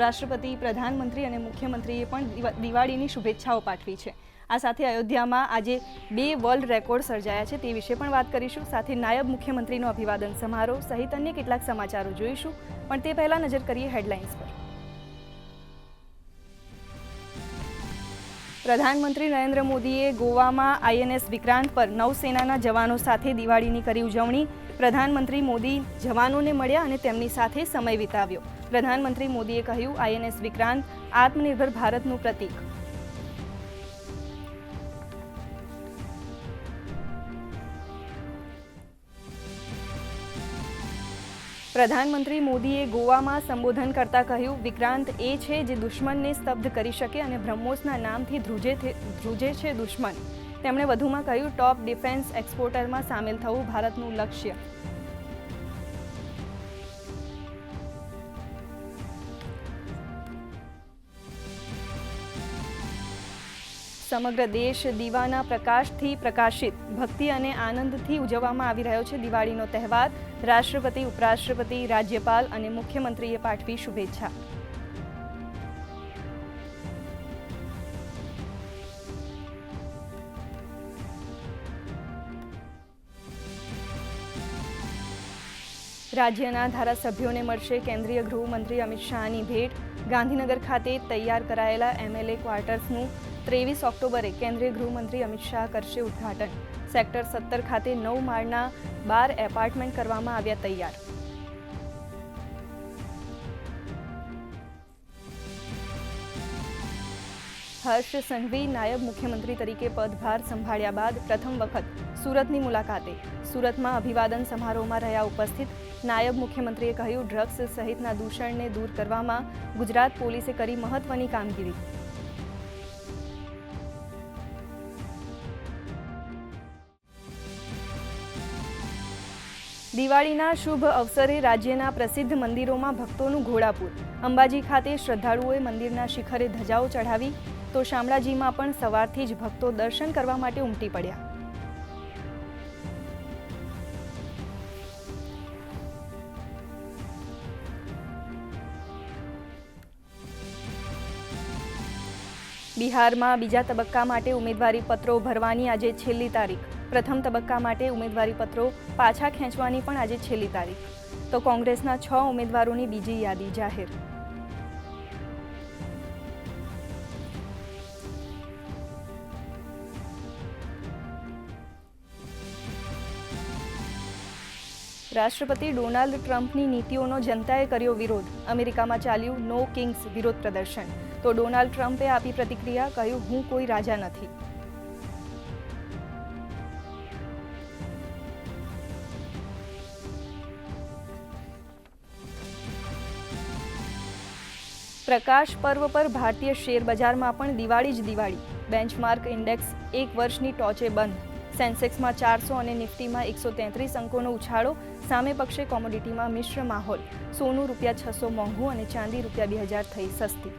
રાષ્ટ્રપતિ, પ્રધાનમંત્રી અને મુખ્યમંત્રીએ પણ દિવા- દિવાળીની શુભેચ્છાઓ પાઠવી છે. આ સાથે અયોધ્યામાં આજે બે વર્લ્ડ રેકોર્ડ સર્જાયા છે તે વિશે પણ વાત કરીશું. સાથે નાયબ મુખ્યમંત્રીનો અભિવાદન સમારોહ સહિત અન્ય કેટલાક સમાચારો જોઈશું. પણ તે પહેલાં નજર કરીએ હેડલાઇન્સ પર. પ્રધાનમંત્રી નરેન્દ્ર મોદીએ ગોવામાં આઈએનએસ વિક્રાંત પર નૌસેનાના જવાનો સાથે દિવાળીની કરી ઉજવણી. પ્રધાનમંત્રી મોદી જવાનોને મળ્યા અને તેમની સાથે સમય વિતાવ્યો. પ્રધાનમંત્રી મોદીએ કહ્યું, આઈએનએસ વિક્રાંત આત્મનિર્ભર ભારતનું પ્રતીક. પ્રધાનમંત્રી મોદીએ ગોવામાં સંબોધન કરતા કહ્યું, વિક્રાંત એ છે જે દુશ્મનને સ્તબ્ધ કરી શકે અને બ્રહ્મોસના નામથી ધ્રુજે ધ્રુજે છે દુશ્મન. તેમણે વધુમાં કહ્યું, ટોપ ડિફેન્સ એક્સપોર્ટરમાં સામેલ થવું ભારતનું લક્ષ્ય. સમગ્ર દેશ દીવાના પ્રકાશથી પ્રકાશિત. ભક્તિ અને આનંદથી ઉજવવામાં આવી રહ્યો છે દિવાળીનો તહેવાર. રાષ્ટ્રપતિ, ઉપરાષ્ટ્રપતિ, રાજ્યપાલ અને મુખ્યમંત્રીએ પાઠવી શુભેચ્છા. રાજ્યના ધારાસભ્યોને મળશે કેન્દ્રીય ગૃહમંત્રી અમિત શાહની ભેટ. ગાંધીનગર ખાતે તૈયાર કરાયેલા એમએલએ ક્વાર્ટર્સનું ત્રેવીસ ઓક્ટોબરે કેન્દ્રીય ગૃહમંત્રી અમિત શાહ કરશે ઉદ્ઘાટન. સેક્ટર સત્તર ખાતે નવ માળના બાર એપાર્ટમેન્ટ કરવામાં આવ્યા તૈયાર. હર્ષ સંઘવી નાયબ મુખ્યમંત્રી તરીકે પદભાર સંભાળ્યા બાદ પ્રથમ વખત સુરતની મુલાકાતે. સુરતમાં અભિવાદન સમારોહમાં રહ્યા ઉપસ્થિત નાયબ મુખ્યમંત્રીએ કહ્યું, ડ્રગ્સ સહિતના દૂષણને દૂર કરવામાં ગુજરાત પોલીસે કરી મહત્વની કામગીરી. દિવાળીના શુભ અવસરે રાજ્યના પ્રસિદ્ધ મંદિરોમાં ભક્તોનું ઘોડાપુર. અંબાજી ખાતે શ્રદ્ધાળુઓએ મંદિરના શિખરે ધજાઓ ચઢાવી, તો શામળાજીમાં પણ સવારથી જ ભક્તો દર્શન કરવા માટે ઉમટી પડ્યા. બિહારમાં બીજા તબક્કા માટે ઉમેદવારી પત્રો ભરવાની આજે છેલ્લી તારીખ. પ્રથમ તબક્કા માટે ઉમેદવારીપત્રો પાછા ખેંચવાની પણ આજે છેલ્લી તારીખ. તો કોંગ્રેસના છ ઉમેદવારોની બીજી યાદી જાહેર. રાષ્ટ્રપતિ ડોનાલ્ડ ટ્રમ્પની નીતિઓનો જનતાએ કર્યો વિરોધ. અમેરિકામાં ચાલ્યું નો કિંગ્સ વિરોધ પ્રદર્શન. તો ડોનાલ્ડ ટ્રમ્પે આપી પ્રતિક્રિયા કહ્યું, હું કોઈ રાજા નથી. પ્રકાશ પર્વ પર ભારતીય શેર બજારમાં પણ દિવાળી જ દિવાળી. બેન્ચમાર્ક ઇન્ડેક્સ એક વર્ષની ટોચે બંધ. સેન્સેક્સમાં ચારસો અને નિફ્ટીમાં એકસો તેત્રીસ અંકોનો ઉછાળો. સામે પક્ષે કોમોડિટીમાં મિશ્ર માહોલ. સોનું રૂપિયા છસો મોંઘું અને ચાંદી રૂપિયા બે હજાર થઈ સસ્તી.